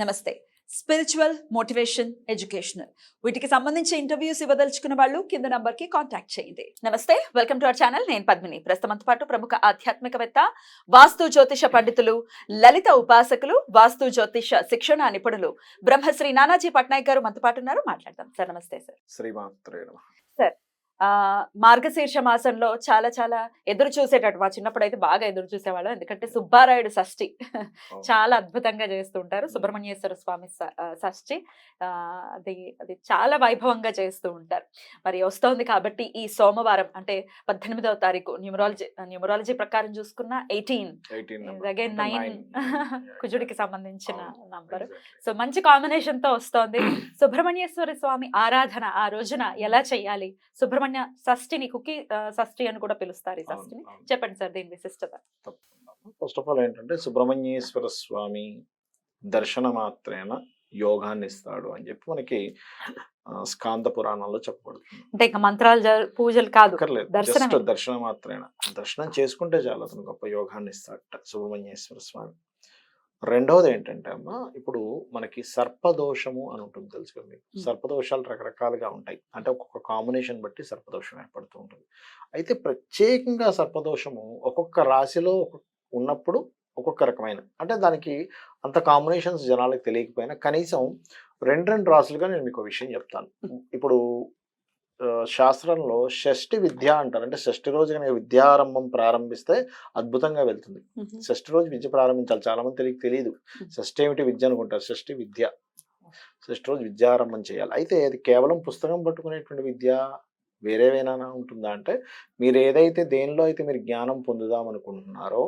నమస్తే. Spiritual motivation educational వీటికి సంబంధించి ఇంటర్వ్యూస్ ఇవ్వదలుచుకున్న వాళ్ళు కింద నంబర్కి కాంటాక్ట్ చేయండి. నమస్తే వెల్కమ్ టు అవర్ ఛానల్ నేను పద్మిని. ప్రస్తుతంతో పాటు ప్రముఖ ఆధ్యాత్మికవేత్త వాస్తు జ్యోతిష పండితులు లలిత ఉపాసకులు వాస్తు జ్యోతిష శిక్షణ నిపుణులు బ్రహ్మశ్రీ నానాజీ పట్నాయక్ గారు మనతో పాటు ఉన్నారు. మాట్లాడదాం. సార్ నమస్తే సార్. శ్రీమాత్రే ఆ మార్గశీర్ష మాసంలో చాలా చాలా ఎదురు చూసేటట్టు మా చిన్నప్పుడు అయితే బాగా ఎదురు చూసేవాళ్ళం. ఎందుకంటే సుబ్బారాయుడు షష్ఠి. చాలా అద్భుతంగా చేస్తుంటారు. సుబ్రహ్మణ్యేశ్వర స్వామి షష్ఠి. అది అది చాలా వైభవంగా చేస్తూ ఉంటారు. మరి వస్తోంది కాబట్టి ఈ సోమవారం అంటే పద్దెనిమిదవ తారీఖు న్యూమరాలజీ న్యూమరాలజీ ప్రకారం చూసుకున్న ఎయిటీన్. అగైన్ నైన్ కుజుడికి సంబంధించిన నంబర్. సో మంచి కాంబినేషన్తో వస్తోంది. సుబ్రహ్మణ్యేశ్వర స్వామి ఆరాధన ఆ రోజున ఎలా చేయాలి? సుబ్రహ్మణ్య షష్ఠిని కుకి షష్ఠి అని కూడా పిలుస్తారు ఈ షష్ఠిని చెప్పండి సార్ దీని విశిష్టత. ఫస్ట్ ఆఫ్ ఆల్ ఏంటంటే సుబ్రహ్మణ్యేశ్వర స్వామి దర్శన మాత్రేన యోగాన్ని ఇస్తాడు అని చెప్పి మనకి స్కాంద పురాణంలో చెప్పబడుతుంది. అంటే ఇంకా మంత్రాలు పూజలు కాదు దర్శన మాత్రేన దర్శనం చేసుకుంటే చాలు అతను గొప్ప యోగాన్ని ఇస్తాడట సుబ్రహ్మణ్యేశ్వర స్వామి. రెండవది ఏంటంటే అమ్మ ఇప్పుడు మనకి సర్పదోషము అని ఉంటుంది తెలుసు కదా మీకు. సర్పదోషాలు రకరకాలుగా ఉంటాయి. అంటే ఒక్కొక్క కాంబినేషన్ బట్టి సర్పదోషం ఏర్పడుతూ ఉంటుంది. అయితే ప్రత్యేకంగా సర్పదోషము ఒక్కొక్క రాశిలో ఉన్నప్పుడు ఒక్కొక్క రకమైన అంటే దానికి అంత కాంబినేషన్స్ జనాలకు తెలియకపోయినా కనీసం రెండు రెండు రాసులుగా నేను మీకు ఒక విషయం చెప్తాను. ఇప్పుడు శాస్త్రంలో షష్ఠి విద్య అంటారు. అంటే షష్ఠి రోజు కనుక విద్యారంభం ప్రారంభిస్తే అద్భుతంగా వెళ్తుంది. షష్ఠి రోజు విద్య ప్రారంభించాలి. చాలా మంది తెలియక తెలియదు షష్ఠి ఏమిటి విద్య అనుకుంటారు? షష్ఠి విద్య. షష్ఠి రోజు విద్యారంభం చేయాలి. అయితే అది కేవలం పుస్తకం పట్టుకునేటువంటి విద్య వేరేవేనా ఉంటుందా? అంటే మీరు ఏదైతే దేనిలో అయితే మీరు జ్ఞానం పొందుదాం అనుకుంటున్నారో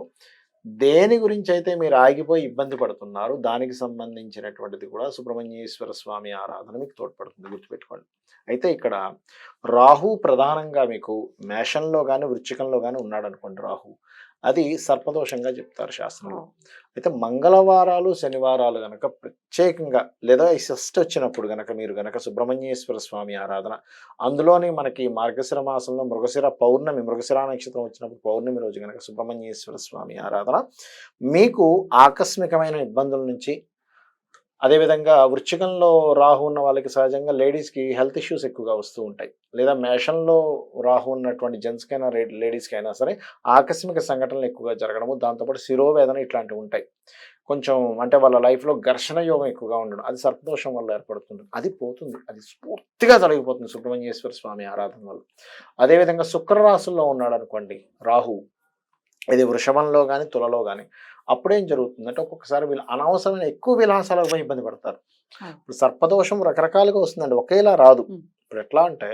దేని గురించి అయితే మీరు ఆగిపోయి ఇబ్బంది పడుతున్నారు దానికి సంబంధించినటువంటిది కూడా సుబ్రహ్మణ్యేశ్వర స్వామి ఆరాధన మీకు తోడ్పడుతుంది. గుర్తుపెట్టుకోండి. అయితే ఇక్కడ రాహు ప్రధానంగా మీకు మేషంలో కానీ వృచ్చికంలో కానీ ఉన్నాడు అనుకోండి రాహు. అది సర్పదోషంగా చెప్తారు శాస్త్రంలో అయితే మంగళవారాలు శనివారాలు గనక ప్రత్యేకంగా లేదా ఈ షష్ఠి వచ్చినప్పుడు గనక మీరు గనక సుబ్రహ్మణ్యేశ్వర స్వామి ఆరాధన అందులోని మనకి మార్గశిర మాసంలో మృగశిర పౌర్ణమి మృగశిర నక్షత్రం వచ్చినప్పుడు పౌర్ణమి రోజు గనక సుబ్రహ్మణ్యేశ్వర స్వామి ఆరాధన మీకు ఆకస్మికమైన ఇబ్బందుల నుంచి అదేవిధంగా వృచ్చికంలో రాహు ఉన్న వాళ్ళకి సహజంగా లేడీస్కి హెల్త్ ఇష్యూస్ ఎక్కువగా వస్తూ ఉంటాయి. లేదా మేషంలో రాహు ఉన్నటువంటి జెంట్స్కైనా లేడీస్కి అయినా సరే ఆకస్మిక సంఘటనలు ఎక్కువగా జరగడము దాంతోపాటు శిరోవేదన ఇట్లాంటివి ఉంటాయి. కొంచెం అంటే వాళ్ళ లైఫ్లో ఘర్షణ యోగం ఎక్కువగా ఉండడం అది సర్పదోషం వల్ల ఏర్పడుతుంది. అది పోతుంది. అది పూర్తిగా తొలగిపోతుంది సుబ్రహ్మణ్యేశ్వర స్వామి ఆరాధన వల్ల. అదేవిధంగా శుక్రరాశుల్లో ఉన్నాడు అనుకోండి రాహు ఇది వృషభంలో కానీ తులలో కానీ అప్పుడేం జరుగుతుందంటే ఒక్కొక్కసారి వీళ్ళు అనవసరమైన ఎక్కువ విలాసాలకు పోయి ఇబ్బంది పడతారు. ఇప్పుడు సర్పదోషం రకరకాలుగా వస్తుందండి. ఒకేలా రాదు. ఇప్పుడు ఎట్లా అంటే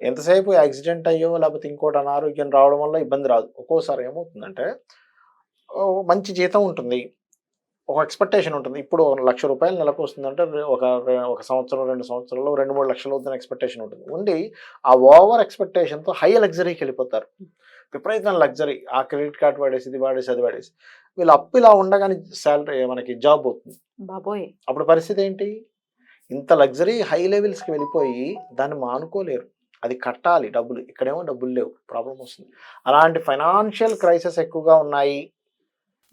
ఎంతసేపు యాక్సిడెంట్ అయ్యో లేకపోతే ఇంకోటి అనారోగ్యం రావడం వల్ల ఇబ్బంది రాదు. ఒక్కోసారి ఏమవుతుందంటే మంచి జీతం ఉంటుంది. ఒక ఎక్స్పెక్టేషన్ ఉంటుంది. ఇప్పుడు లక్ష రూపాయలు నెలకు వస్తుందంటే ఒక ఒక సంవత్సరం రెండు సంవత్సరాల్లో రెండు మూడు లక్షలు అవుతున్న ఎక్స్పెక్టేషన్ ఉంటుంది. ఉండి ఆ ఓవర్ ఎక్స్పెక్టేషన్తో హై లగ్జరీకి వెళ్ళిపోతారు. విపరీతమైన లగ్జరీ. ఆ క్రెడిట్ కార్డ్ వాడేసి ఇది వాడేసి అది వాడేసి. వీళ్ళు అప్పు ఇలా ఉండగానే శాలరీ మనకి జాబ్ అవుతుంది బాబోయ్. అప్పుడు పరిస్థితి ఏంటి? ఇంత లగ్జరీ హై లెవెల్స్కి వెళ్ళిపోయి దాన్ని మానుకోలేరు. అది కట్టాలి డబ్బులు. ఇక్కడేమో డబ్బులు లేవు. ప్రాబ్లం వస్తుంది. అలాంటి ఫైనాన్షియల్ క్రైసిస్ ఎక్కువగా ఉన్నాయి.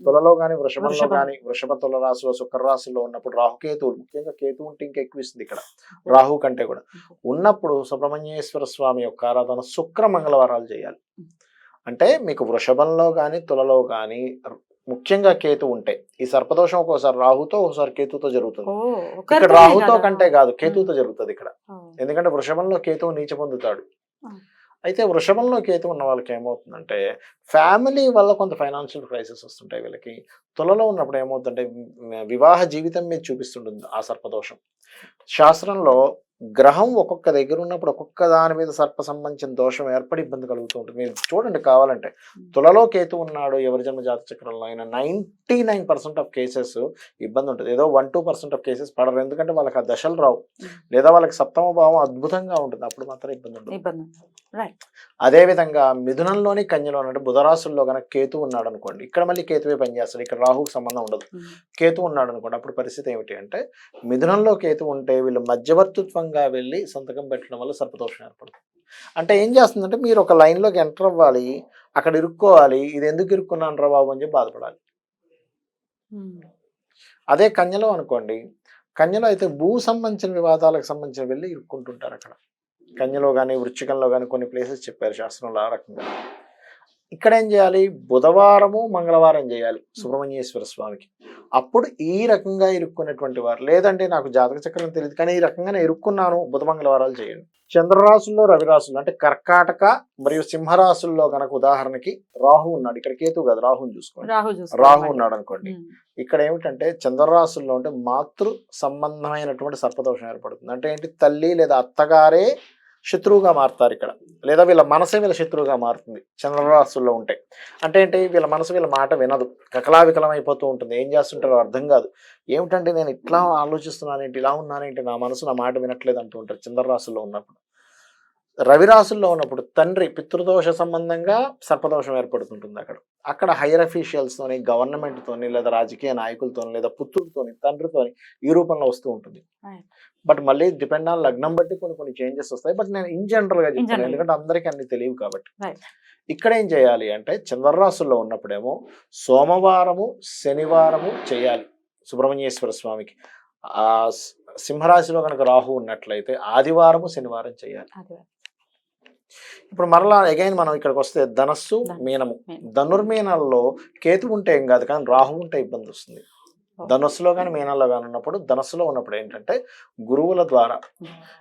తులలో కానీ వృషభంలో వృషభం. కానీ వృషభ తుల రాశిలో శుక్ర రాశిలో ఉన్నప్పుడు రాహుకేతువులు ముఖ్యంగా కేతు ఉంటే ఇంకా ఎక్కువ ఇస్తుంది ఇక్కడ. రాహు కంటే కూడా. ఉన్నప్పుడు సుబ్రహ్మణ్యేశ్వర స్వామి యొక్క ఆరాధన శుక్ర మంగళవారాలు చేయాలి. అంటే మీకు వృషభంలో కానీ తులలో కానీ ముఖ్యంగా కేతు ఉంటే. ఈ సర్పదోషం ఒక్కోసారి రాహుతో ఒకసారి కేతుతో జరుగుతుంది. ఇక్కడ రాహుతో? కంటే కాదు కేతుతో జరుగుతుంది ఇక్కడ. ఎందుకంటే వృషభంలో కేతువు నీచ పొందుతాడు. అయితే వృషభంలో కేతు ఉన్న వాళ్ళకి ఏమవుతుందంటే ఫ్యామిలీ వల్ల కొంత ఫైనాన్షియల్ క్రైసిస్ వస్తుంటాయి వీళ్ళకి. తులలో ఉన్నప్పుడు ఏమవుతుందంటే వివాహ జీవితం మీద చూపిస్తుంటుంది ఆ సర్పదోషం. శాస్త్రంలో గ్రహం ఒక్కొక్క దగ్గర ఉన్నప్పుడు ఒక్కొక్క దాని మీద సర్ప సంబంధించిన దోషం ఏర్పడి ఇబ్బంది కలుగుతూ ఉంటుంది. మీరు చూడండి కావాలంటే తులలో కేతు ఉన్నాడు ఎవరి జన్మ జాత చక్రంలో అయినా ninety nine percent of cases ఇబ్బంది ఉంటుంది. ఏదో one two percent of cases పడరు. ఎందుకంటే వాళ్ళకి ఆ దశలు రావు. లేదా వాళ్ళకి సప్తమ భావం అద్భుతంగా ఉంటుంది. అప్పుడు మాత్రం ఇబ్బంది ఉండదు. ఇబ్బంది రైట్ అదే విధంగా మిథునంలోని కన్యలో అంటే బుధరాశుల్లో కనుక కేతు ఉన్నాడు అనుకోండి ఇక్కడ మళ్ళీ కేతువే పనిచేస్తాడు. ఇక్కడ రాహుకు సంబంధం ఉండదు. కేతు ఉన్నాడు అనుకోండి అప్పుడు పరిస్థితి ఏమిటి అంటే మిథునంలో కేతు ఉంటే వీళ్ళు మధ్యవర్తిత్వంగా వెళ్ళి సంతకం పెట్టడం వల్ల సర్పదోషం ఏర్పడుతుంది. అంటే ఏం చేస్తుందంటే మీరు ఒక లైన్లోకి ఎంటర్ అవ్వాలి అక్కడ ఇరుక్కోవాలి ఇది ఎందుకు ఇరుక్కున్నాను రా బాబు అని చెప్పి బాధపడాలి. అదే కన్యలో అనుకోండి కన్యలో అయితే భూ సంబంధించిన వివాదాలకు సంబంధించిన వెళ్ళి ఇరుక్కుంటుంటారు అక్కడ. కన్యలో కానీ వృచ్చికంలో కానీ కొన్ని ప్లేసెస్ చెప్పారు శాస్త్రంలో ఆ రకంగా. ఇక్కడ ఏం చేయాలి? బుధవారము మంగళవారం చేయాలి సుబ్రహ్మణ్యేశ్వర స్వామికి. అప్పుడు ఈ రకంగా ఇరుక్కున్నటువంటి వారు లేదంటే నాకు జాతక చక్రం తెలియదు కానీ ఈ రకంగానే ఇరుక్కున్నాను బుధ మంగళవారాలు చేయండి. చంద్రరాశుల్లో రవిరాశులు అంటే కర్కాటక మరియు సింహరాశుల్లో కనుక ఉదాహరణకి రాహు ఉన్నాడు. ఇక్కడ కేతు కాదు రాహుని చూసుకోండి. రాహు ఉన్నాడు అనుకోండి. ఇక్కడ ఏమిటంటే చంద్రరాశుల్లో ఉంటే మాతృ సంబంధమైనటువంటి సర్పదోషం ఏర్పడుతుంది. అంటే ఏంటి? తల్లి లేదా అత్తగారే శత్రువుగా మారుతారు ఇక్కడ. లేదా వీళ్ళ మనసే వీళ్ళ శత్రువుగా మారుతుంది. చంద్రరాశుల్లో ఉంటాయి అంటే ఏంటి? వీళ్ళ మనసు వీళ్ళ మాట వినదు. కకలావికలం అయిపోతూ ఉంటుంది. ఏం చేస్తుంటారో అర్థం కాదు. ఏమిటంటే నేను ఇట్లా ఆలోచిస్తున్నానేంటి? ఇలా ఉన్నానేంటి? నా మనసు నా మాట వినట్లేదు అంటూ ఉంటారు చంద్రరాశుల్లో ఉన్నప్పుడు. రవి రాశుల్లో ఉన్నప్పుడు తండ్రి పితృదోష సంబంధంగా సర్పదోషం ఏర్పడుతుంటుంది అక్కడ అక్కడ హైయర్ తోని గవర్నమెంట్ తోని లేదా రాజకీయ నాయకులతోని లేదా పుత్రుడితోని తండ్రితోని ఈ రూపంలో వస్తూ ఉంటుంది. బట్ మళ్ళీ డిపెండ్ ఆన్ లగ్నం బట్టి కొన్ని కొన్ని చేంజెస్ వస్తాయి బట్ నేను ఇన్ జనరల్గా చెప్తాను. ఎందుకంటే అందరికీ అన్ని తెలియవు కాబట్టి. ఇక్కడ ఏం చేయాలి అంటే చంద్రరాశుల్లో ఉన్నప్పుడేమో సోమవారము శనివారము చేయాలి సుబ్రహ్మణ్యేశ్వర స్వామికి సింహరాశిలో కనుక రాహు ఉన్నట్లయితే ఆదివారము శనివారం చేయాలి. ఇప్పుడు మరలా అగైన్ మనం ఇక్కడికి వస్తే ధనస్సు మీనము మీనం. ధనుర్మీనాల్లో కేతు ఉంటే ఏం కాదు కానీ రాహు ఉంటే ఇబ్బంది వస్తుంది. ధనుస్సులో కానీ మీనంలో కానీ ఉన్నప్పుడు ధనస్సులో ఉన్నప్పుడు ఏంటంటే గురువుల ద్వారా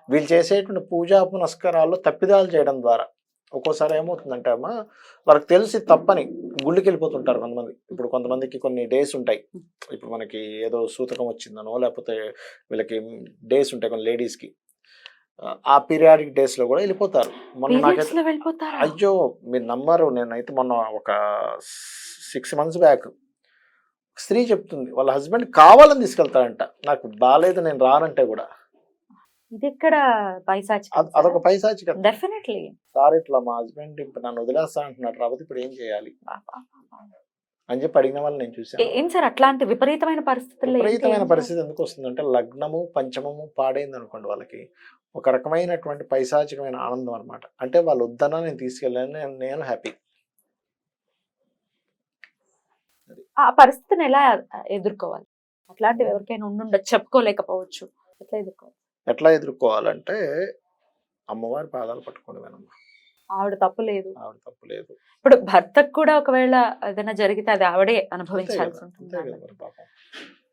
వీళ్ళు చేసేటువంటి పూజా పునస్కారాల్లో తప్పిదాలు చేయడం ద్వారా ఒక్కోసారి ఏమవుతుందంటే అమ్మ వాళ్ళకి తెలిసి తప్పని గుళ్ళకి వెళ్ళిపోతుంటారు కొంతమంది. ఇప్పుడు కొంతమందికి కొన్ని డేస్ ఉంటాయి. ఇప్పుడు మనకి ఏదో సూతకం వచ్చిందనో లేకపోతే వీళ్ళకి డేస్ ఉంటాయి కొన్ని లేడీస్కి. ఆ పీరియాడిక్ డేస్లో కూడా వెళ్ళిపోతారు. మొన్న నాకైతే లో వెళ్ళిపోతారా? అయ్యో మీరు నమ్మరు. నేనైతే మొన్న ఒక సిక్స్ మంత్స్ బ్యాక్ స్త్రీ చెప్తుంది వాళ్ళ హస్బెండ్ కావాలని తీసుకెళ్తాడంట. నాకు బాగాలేదు నేను రానంటే కూడా. ఇది అద్- అదొక పైసాచి కదా డెఫినెట్లీ సార్ ఇట్లా మా హస్బెండ్ ఇప్పుడు నన్ను వదిలేస్తా అంటున్నాడు రాకపోతే ఇప్పుడు ఏం చేయాలి? అని చెప్పి అడిగిన వాళ్ళు నేను చూసాను ఏం సార్ అట్లాంటి విపరీతమైన పరిస్థితుల్లో? విపరీతమైన పరిస్థితి ఎందుకు వస్తుందంటే లగ్నము పంచమము పాడైంది అనుకోండి వాళ్ళకి ఒక రకమైనటువంటి పైశాచికమైన ఆనందం అన్నమాట. అంటే వాళ్ళు వద్దన్నా నేను తీసుకెళ్ళాను నేను- నేను హ్యాపీ. ఆ పరిస్థితిని ఎలా ఎదుర్కోవాలి? అట్లాంటివి ఎవరికైనా ఉండుండొచ్చు చెప్పుకోలేకపోవచ్చు. ఎట్లా ఎదుర్కోవాలి? ఎట్లా ఎదుర్కోవాలంటే అమ్మవారి పాదాలు పట్టుకోండి వేనమ్మా ఆవిడ తప్పు లేదు. ఆవిడ తప్పు లేదు. ఇప్పుడు భర్తకు కూడా ఒకవేళ ఏదైనా జరిగితే అది ఆవిడే అనుభవించాల్సి ఉంటుంది పాపం.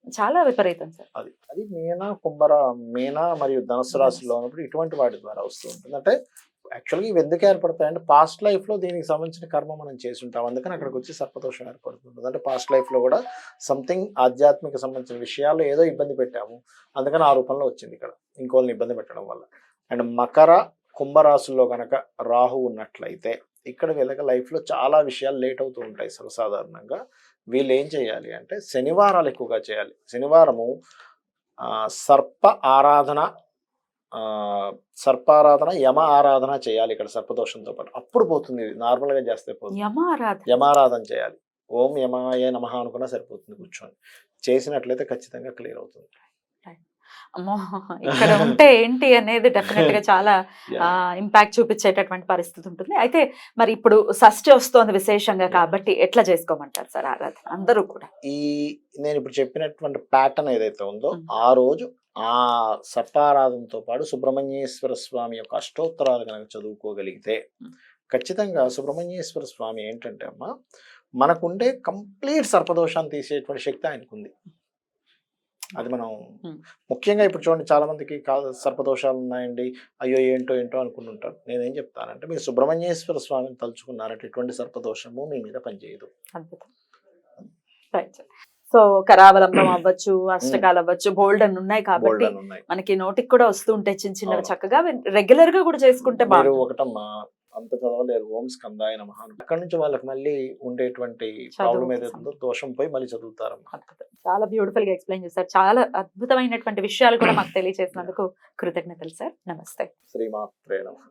చాలా విపరీతం సార్. అది అది మీనా కుంభర మీనా మరియు ధనుసు. రాశిలో ఉన్నప్పుడు ఇటువంటి వాటి ద్వారా వస్తూ ఉంటుంది. అంటే యాక్చువల్గా ఇవి ఎందుకు ఏర్పడతాయంటే పాస్ట్ లైఫ్లో దీనికి సంబంధించిన కర్మ మనం చేసి ఉంటాం అందుకని అక్కడికి వచ్చి సర్పదోషం ఏర్పడుతుంది. అంటే పాస్ట్ లైఫ్లో కూడా సంథింగ్ ఆధ్యాత్మిక సంబంధించిన విషయాలు ఏదో ఇబ్బంది పెట్టాము. అందుకని ఆ రూపంలో వచ్చింది ఇక్కడ. ఇంకోళ్ళని ఇబ్బంది పెట్టడం వల్ల. అండ్ మకర కుంభరాశుల్లో కనుక రాహు ఉన్నట్లయితే ఇక్కడ వీళ్ళకి లైఫ్లో చాలా విషయాలు లేట్ అవుతూ ఉంటాయి సర్వసాధారణంగా వీళ్ళు ఏం చేయాలి అంటే శనివారాలు ఎక్కువగా చేయాలి. శనివారము సర్ప ఆరాధన సర్పారాధన యమ ఆరాధన చేయాలి ఇక్కడ సర్పదోషంతో పాటు. అప్పుడు పోతుంది ఇది. నార్మల్గా చేస్తే పోతుంది. యమారాధన చేయాలి. ఓం యమాయ నమః అనుకున్నా సరిపోతుంది కూర్చొని. చేసినట్లయితే ఖచ్చితంగా క్లియర్ అవుతుంది. అమ్మో! ఇక్కడ ఉంటే ఏంటి అనేది డెఫినెట్గా చాలా ఇంపాక్ట్ చూపించేటటువంటి పరిస్థితి ఉంటుంది. అయితే మరి ఇప్పుడు షష్ఠి వస్తోంది విశేషంగా కాబట్టి ఎట్లా చేసుకోమంటారు సార్ ఆరాధన? అందరూ కూడా. ఈ నేను ఇప్పుడు చెప్పినటువంటి ప్యాటర్న్ ఏదైతే ఉందో. ఆ రోజు ఆ సర్పారాధనతో పాటు సుబ్రహ్మణ్యేశ్వర స్వామి యొక్క అష్టోత్తరాలు కనుక చదువుకోగలిగితే. ఖచ్చితంగా సుబ్రహ్మణ్యేశ్వర స్వామి ఏంటంటే అమ్మా మనకుండే కంప్లీట్ సర్పదోషాన్ని తీసేటువంటి శక్తి ఆయనకుంది. అది మనం. ముఖ్యంగా ఇప్పుడు చూడండి చాలా మందికి సర్పదోషాలు ఉన్నాయండి అయ్యో! ఏంటో ఏంటో అనుకుంటుంటారు. నేనేం చెప్తానంటే మీరు సుబ్రహ్మణ్యేశ్వర స్వామిని తలుచుకున్నారంటే ఎటువంటి సర్పదోషము మీ మీద పనిచేయదు. సో కరావలంబం అవ్వచ్చు అష్టకాలు అవ్వచ్చు బోల్డ్ అని ఉన్నాయి కాబట్టి మనకి నోటికి కూడా వస్తూ ఉంటాయి చిన్న చిన్నవి అవును. చక్కగా రెగ్యులర్గా కూడా చేసుకుంటే బాగుంటుంది. ఒకటమ్మా అంత చదవలేరు. ఓం స్కందాయ నమః. అక్కడి నుంచి వాళ్ళకి మళ్ళీ ఉండేటువంటి ప్రాబ్లం ఏదైతే ఉందో దోషం పోయి మళ్ళీ అద్భుతం. చాలా బ్యూటిఫుల్గా ఎక్స్ప్లెయిన్ చేశారు. చాలా అద్భుతమైనటువంటి విషయాలు కూడా మాకు తెలియజేసినందుకు కృతజ్ఞతలు సార్ నమస్తే. శ్రీమాత్రే నమః.